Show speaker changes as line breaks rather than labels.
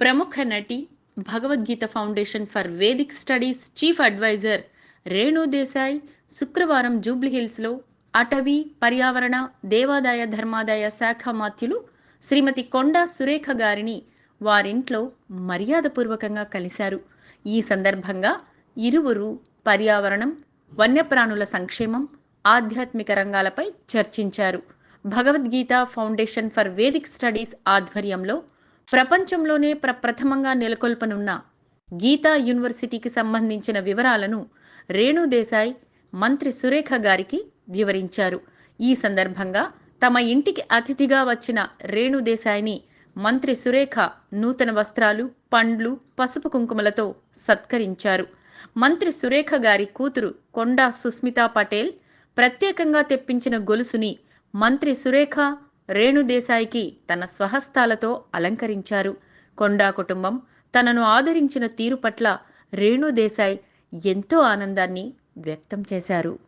ప్రముఖ నటి Bhagavad Gita foundation for Vedic studies chief adviser Renu Desai శుక్రవారం జూబ్లీహిల్స్లో అటవీ పర్యావరణ దేవాదాయ ధర్మాదాయ శాఖ మాత్యులు శ్రీమతి కొండా సురేఖ గారిని వారింట్లో మర్యాదపూర్వకంగా కలిశారు. ఈ సందర్భంగా ఇరువురు పర్యావరణం వన్యప్రాణుల సంక్షేమం ఆధ్యాత్మిక రంగాలపై చర్చించారు. Bhagavad Gita foundation for Vedic studies ఆధ్వర్యంలో ప్రపంచంలోనే ప్రప్రథమంగా నెలకొల్పనున్న గీతా యూనివర్సిటీకి సంబంధించిన వివరాలను రేణుదేశాయ్ మంత్రి సురేఖ గారికి వివరించారు. ఈ సందర్భంగా తమ ఇంటికి అతిథిగా వచ్చిన రేణుదేశాయ్ని మంత్రి సురేఖ నూతన వస్త్రాలు పండ్లు పసుపు కుంకుమలతో సత్కరించారు. మంత్రి సురేఖ గారి కూతురు కొండా సుస్మితా పటేల్ ప్రత్యేకంగా తెప్పించిన గొలుసుని మంత్రి సురేఖ రేణుదేశాయికి తన స్వహస్తాలతో అలంకరించారు. కొండా కుటుంబం తనను ఆదరించిన తీరు పట్ల రేణుదేశాయ్ ఎంతో ఆనందాన్ని వ్యక్తం చేశారు.